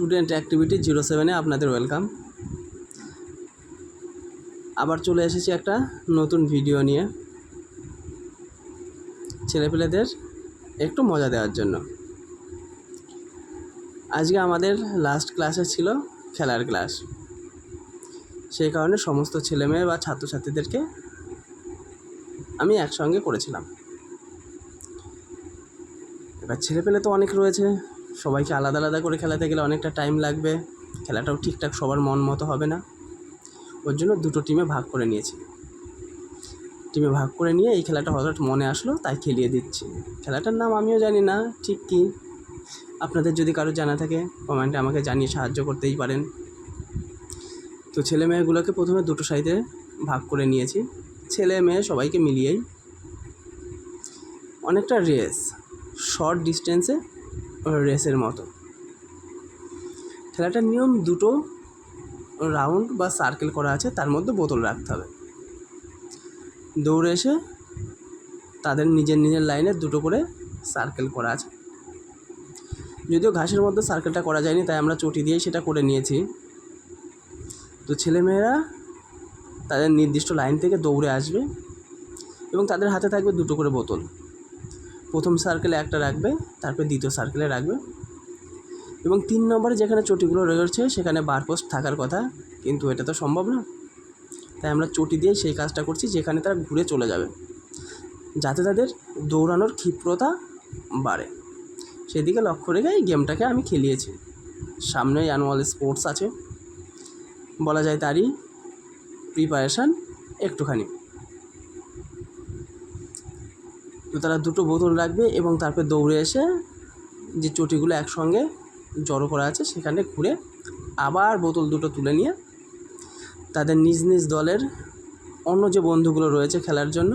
Student activity zero সেভেনে আপনাদের welcome আবার চলে এসেছি একটা নতুন ভিডিও নিয়ে। ছেলেপেলেদের একটু মজা দেওয়ার জন্য। আজকে আমাদের লাস্ট ক্লাসে ছিল খেলার ক্লাস সেই কারণে সমস্ত ছেলেমেয়ে বা ছাত্রছাত্রীদেরকে আমি একসঙ্গে করেছিলাম। এবার ছেলেপেলে তো অনেক রয়েছে। সবাইকে আলাদা আলাদা করে খেলাতে গেলে অনেকটা টাইম লাগবে। খেলাটাও ঠিকঠাক সবার মন মতো হবে না। ওর জন্য দুটো টিমে ভাগ করে নিয়েছি। টিমে ভাগ করে নিয়ে এই খেলাটা হঠাৎ মনে আসলো, তাই খেলিয়ে দিচ্ছি। খেলাটার নাম আমিও জানি না, ঠিক কী? আপনাদের যদি কারও জানা থাকে কমেন্টে আমাকে জানিয়ে সাহায্য করতেই পারেন। তো ছেলে মেয়েগুলোকে প্রথমে দুটো সাইডে ভাগ করে নিয়েছি। ছেলে মেয়ে সবাইকে মিলিয়েই। অনেকটা রেস শর্ট ডিস্টেন্সে রেসের মতো। খেলাটার নিয়ম দুটো, রাউন্ড বা সার্কেল করা আছে, তার মধ্যে বোতল রাখতে হবে। দৌড়ে এসে তাদের নিজের নিজের লাইনে দুটো করে সার্কেল করা আছে। যদিও ঘাসের মধ্যে সার্কেলটা করা যায়নি, তাই আমরা চটি দিয়েই সেটা করে নিয়েছি। তো ছেলেমেয়েরা তাদের নির্দিষ্ট লাইন থেকে দৌড়ে আসবে এবং তাদের হাতে থাকবে দুটো করে বোতল। প্রথম সার্কেলে একটা রাখবে, তারপর দ্বিতীয় সার্কেলে রাখবে। এবং তিন নম্বরে যেখানে চটিগুলো রয়েছে, সেখানে বারপোস্ট থাকার কথা, কিন্তু এটা তো সম্ভব না। তাই আমরা চটি দিয়ে সেই কাজটা করছি, যেখানে তারা ঘুরে চলে যাবে। যাতে তাদের দৌড়ানোর ক্ষিপ্রতা বাড়ে। সেদিকে লক্ষ্য রেখে এই গেমটাকে আমি খেলিয়েছি। সামনেই অ্যানুয়াল স্পোর্টস আছে। বলা যায় তারই প্রিপারেশান একটুখানি। তো তারা দুটো বোতল রাখবে এবং তারপর দৌড়ে এসে যে চটিগুলো একসঙ্গে জড়ো করা আছে সেখানে ঘুরে আবার বোতল দুটো তুলে নিয়ে তাদের নিজ নিজ দলের অন্য যে বন্ধুগুলো রয়েছে খেলার জন্য,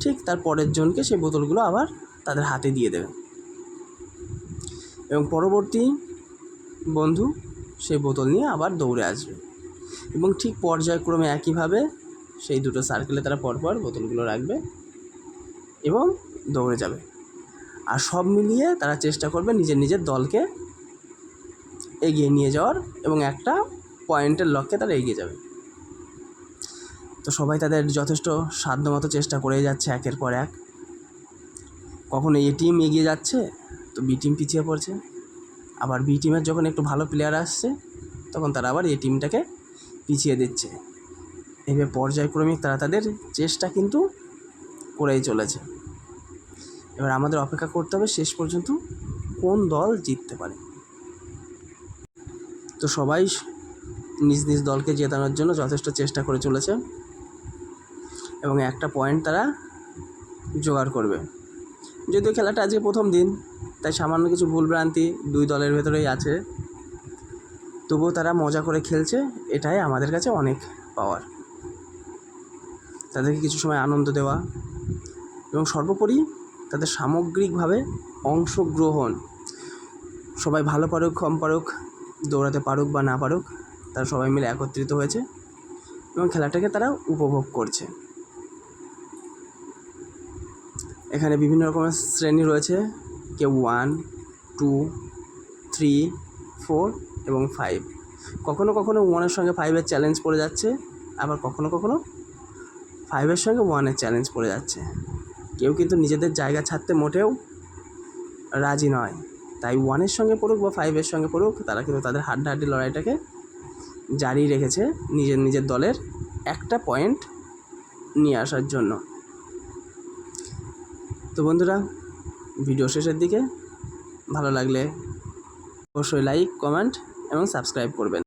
ঠিক তার পরের জনকে সেই বোতলগুলো আবার তাদের হাতে দিয়ে দেবে। এবং পরবর্তী বন্ধু সেই বোতল নিয়ে আবার দৌড়ে আসবে। এবং ঠিক পর্যায়ক্রমে একইভাবে সেই দুটো সার্কেলে তারা পরপর বোতলগুলো রাখবে। এবং দৌড়ে যাবে। আর সব মিলিয়ে তারা চেষ্টা করবে নিজের নিজের দলকে এগিয়ে নিয়ে যাওয়ার এবং একটা পয়েন্টের লক্ষ্যে তারা এগিয়ে যাবে। তো সবাই তাদের যথেষ্ট সাধ্যমতো চেষ্টা করেই যাচ্ছে একের পর এক। কখনো এ টিম এগিয়ে যাচ্ছে, তো বি টিম পিছিয়ে পড়ছে। আবার বি টিমের যখন একটু ভালো প্লেয়ার আসছে, তখন তারা আবার এ টিমটাকে পিছিয়ে দিচ্ছে। এভাবে পর্যায়ক্রমিক তারা তাদের চেষ্টা কিন্তু করেই চলেছে। এবার আমাদের অপেক্ষা করতে হবে শেষ পর্যন্ত কোন দল জিততে পারে। তো সবাই নিজ নিজ দলকে জেতানোর জন্য যথেষ্ট চেষ্টা করে চলেছে এবং একটা পয়েন্ট তারা জোগাড় করবে। যদিও খেলাটা আজকে প্রথম দিন, তাই সামান্য কিছু ভুলভ্রান্তি দুই দলের ভেতরেই আছে। তবুও তারা মজা করে খেলছে, এটাই আমাদের কাছে অনেক পাওয়ার তাদেরকে কিছু সময় আনন্দ দেওয়া এবং সর্বোপরি তাদের সামগ্রিকভাবে অংশগ্রহণ। সবাই ভালো পারুক, কম পারুক, দৌড়াতে পারুক বা না পারুক, তারা সবাই মিলে একত্রিত হয়েছে এবং খেলাটাকে তারা উপভোগ করছে। এখানে বিভিন্ন রকমের শ্রেণি রয়েছে। কেউ ওয়ান টু থ্রি ফোর এবং ফাইভ কখনো কখনো ওয়ানের সঙ্গে ফাইভের চ্যালেঞ্জ পড়ে যাচ্ছে, আবার কখনো কখনো ফাইভের সঙ্গে ওয়ানের চ্যালেঞ্জ পড়ে যাচ্ছে। কেউ কিন্তু নিজেদের জায়গা ছাড়তে মোটেও রাজি নয়। তাই ওয়ানের সঙ্গে পড়ুক বা ফাইভের সঙ্গে পড়ুক, তারা কিন্তু তাদের হাড্ডাহাড্ডি লড়াইটাকে জারি রেখেছে নিজের নিজের দলের একটা পয়েন্ট নিয়ে আসার জন্য। তো বন্ধুরা ভিডিও শেষের দিকে ভালো লাগলে অবশ্যই লাইক কমেন্ট এবং সাবস্ক্রাইব করবেন।